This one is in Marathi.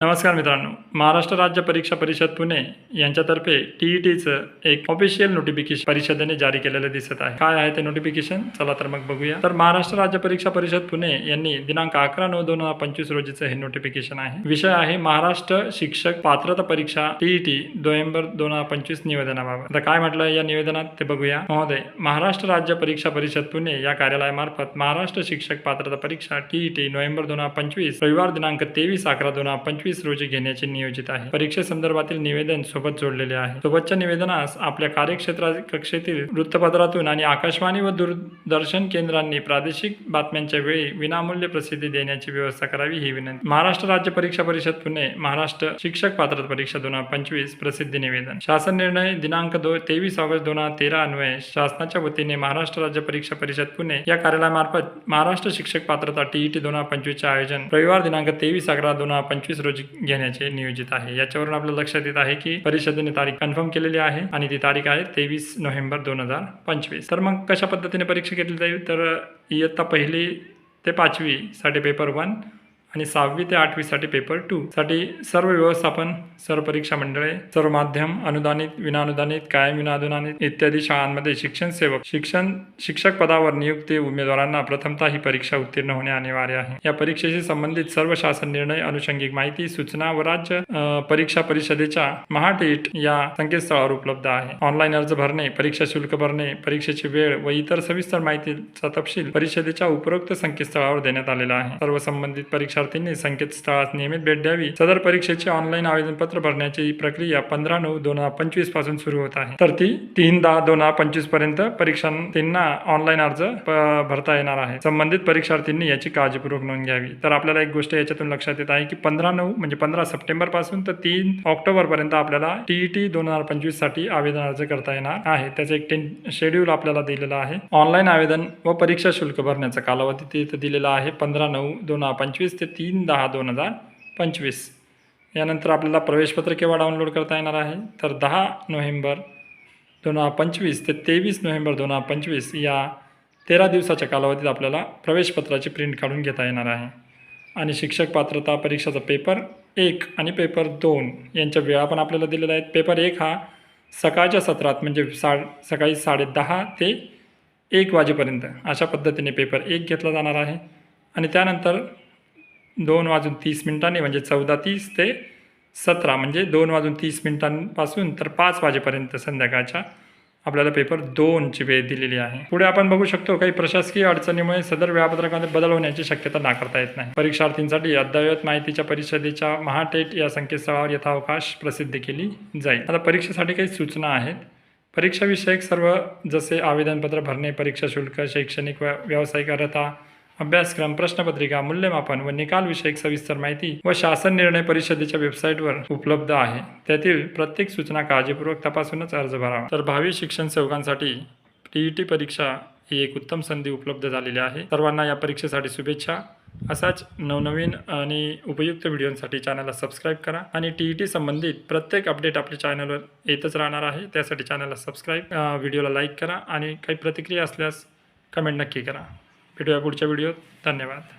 नमस्कार मित्रांनो. महाराष्ट्र राज्य परीक्षा परिषद पुणे यांच्यातर्फे टीईटीचं एक ऑफिशियल नोटिफिकेशन परिषदेने जारी केलेलं दिसत आहे. काय आहे ते नोटिफिकेशन चला तर मग बघूया. तर महाराष्ट्र राज्य परीक्षा परिषद पुणे यांनी दिनांक अकरा नऊ दोन हजार पंचवीस रोजीचं हे नोटिफिकेशन आहे. विषय आहे महाराष्ट्र शिक्षक पात्रता परीक्षा टीईटी नोव्हेंबर दोन हजार पंचवीस निवेदनाबाबत. आता काय म्हटलं या निवेदनात ते बघूया. महोदय महाराष्ट्र राज्य परीक्षा परिषद पुणे या कार्यालयामार्फत महाराष्ट्र शिक्षक पात्रता परीक्षा टीईटी नोव्हेंबर दोन हजार पंचवीस रविवार दिनांक तेवीस अकरा दोन हजार पंचवीस एकवीस रोजी घेण्याचे नियोजित आहे. परीक्षेसंदर्भातील निवेदन सोबत जोडलेले आहे. सोबतच्या निवेदनास आपल्या कार्यक्षेत्रा कक्षेतील वृत्तपत्रातून आणि आकाशवाणी व दूरदर्शन केंद्रांनी प्रादेशिक बातम्यांच्या वेळी विनामूल्य प्रसिद्धी देण्याची व्यवस्था करावी ही विनंती. महाराष्ट्र राज्य परीक्षा परिषद पुणे महाराष्ट्र शिक्षक पात्रता परीक्षा दोन हजार पंचवीस प्रसिद्धी निवेदन. शासन निर्णय दिनांक दो तेवीस ऑगस्ट दोन हजार तेरा अन्वये शासनाच्या वतीने महाराष्ट्र राज्य परीक्षा परिषद पुणे या कार्यालयामार्फत महाराष्ट्र शिक्षक पात्रता टीईटी दोन हजार पंचवीसचे आयोजन रविवार दिनांक तेवीस अकरा दोन हजार पंचवीस रोजी घेण्याचे नियोजित आहे. याच्यावरून आपल्या लक्षात येत आहे की परिषदेने तारीख कन्फर्म केलेली आहे आणि ती तारीख आहे तेवीस नोव्हेंबर दोन हजार पंचवीस. तर मग कशा पद्धतीने परीक्षा घेतली जाईल? तर इयत्ता पहिली ते पाचवी साठी पेपर वन आणि सहावी ते आठवीसाठी पेपर टू साठी सर्व व्यवस्थापन सर्व परीक्षा मंडळे सर्व माध्यम अनुदानित विनाअनुदानित कायम विनाअनुदानित इत्यादी शाळांमध्ये शिक्षण सेवक शिक्षण शिक्षक पदावर नियुक्ती उमेदवारांना प्रथमतः ही परीक्षा उत्तीर्ण होणे अनिवार्य आहे. या परीक्षेशी संबंधित सर्व शासन निर्णय अनुषंगिक माहिती सूचना व राज्य परीक्षा परिषदेच्या महाटेट या संकेतस्थळावर उपलब्ध आहे. ऑनलाईन अर्ज भरणे परीक्षा शुल्क भरणे परीक्षेची वेळ व इतर सविस्तर माहितीचा तपशील परिषदेच्या उपरोक्त संकेतस्थळावर देण्यात आलेला आहे. सर्व संबंधित परीक्षा परीक्षार्थींनी संकेतस्थळास नियमित भेट द्यावी. सदर परीक्षेचे ऑनलाईन आवेदनपत्र भरण्याची ही प्रक्रिया पंधरा नऊ दोन हजार पंचवीसपासून सुरू होत आहे. तर ती तीन दहा दोन हजार पंचवीसपर्यंत परीक्षार्थींना ऑनलाईन अर्ज भरता येणार आहे. संबंधित परीक्षार्थींनी याची काळजीपूर्वक नोंद घ्यावी. तर आपल्याला एक गोष्ट याच्यातून लक्षात येत आहे की पंधरा नऊ म्हणजे पंधरा सप्टेंबरपासून तर तीन ऑक्टोबर पर्यंत आपल्याला टीईटी दोन हजार पंचवीससाठी आवेदन अर्ज करता येणार आहे. त्याचे एक टेन शेड्यूल आपल्याला दिलेलं आहे. ऑनलाईन आवेदन व परीक्षा शुल्क भरण्याचा कालावधी तिथे दिलेला आहे. पंधरा नऊ दोन हजार पंचवीस ते तीन दहा दोन हजार पंचवीस. यानंतर आपल्याला प्रवेशपत्र केव्हा डाउनलोड करता येणार आहे? तर दहा नोव्हेंबर दोन हजार पंचवीस ते तेवीस नोव्हेंबर दोन हजार पंचवीस या तेरा दिवसाच्या कालावधीत आपल्याला प्रवेशपत्राची प्रिंट काढून घेता येणार आहे. आणि शिक्षक पात्रता परीक्षाचा पेपर एक आणि पेपर दोन यांच्या वेळा पण आपल्याला दिलेल्या आहेत. पेपर एक हा सकाळच्या सत्रात म्हणजे सा सकाळी साडे दहा ते एक वाजेपर्यंत अशा पद्धतीने पेपर एक घेतला जाणार आहे. आणि त्यानंतर दोन वाजून तीस मिनिटांनी म्हणजे चौदा तीस ते सतरा म्हणजे दोन वाजून तीस मिनिटांपासून तर पाच वाजेपर्यंत संध्याकाळच्या आपल्याला पेपर दोनची वेळ दिलेली आहे. पुढे आपण बघू शकतो काही प्रशासकीय अडचणीमुळे सदर वेळापत्रकामध्ये बदल होण्याची शक्यता नाकारता येत नाही. परीक्षार्थींसाठी अद्ययावत माहितीच्या परिषदेच्या महाटेट या संकेतस्थळावर यथावकाश प्रसिद्ध केली जाईल. आता परीक्षेसाठी काही सूचना आहेत. परीक्षाविषयक सर्व जसे आवेदनपत्र भरणे परीक्षा शुल्क शैक्षणिक व व्यावसायिक अर्हता अभ्यासक्रम प्रश्नपत्रिका मूल्यमापन व निकाल विषयक सविस्तर माहिती व शासन निर्णय परिषदेच्या वेबसाईटवर उपलब्ध आहे. त्यातील प्रत्येक सूचना काळजीपूर्वक तपासूनच अर्ज भरावा. तर भावी शिक्षण सेवकांसाठी टी परीक्षा ही एक उत्तम संधी उपलब्ध झालेली आहे. सर्वांना या परीक्षेसाठी शुभेच्छा. असाच नवनवीन आणि उपयुक्त व्हिडिओंसाठी चॅनलला सबस्क्राईब करा आणि टी ई टी संबंधित प्रत्येक अपडेट आपल्या चॅनलवर येतच राहणार आहे. त्यासाठी चॅनलला सबस्क्राईब व्हिडिओला लाईक करा आणि काही प्रतिक्रिया असल्यास कमेंट नक्की करा. भेटूया पुढच्या व्हिडिओत. धन्यवाद.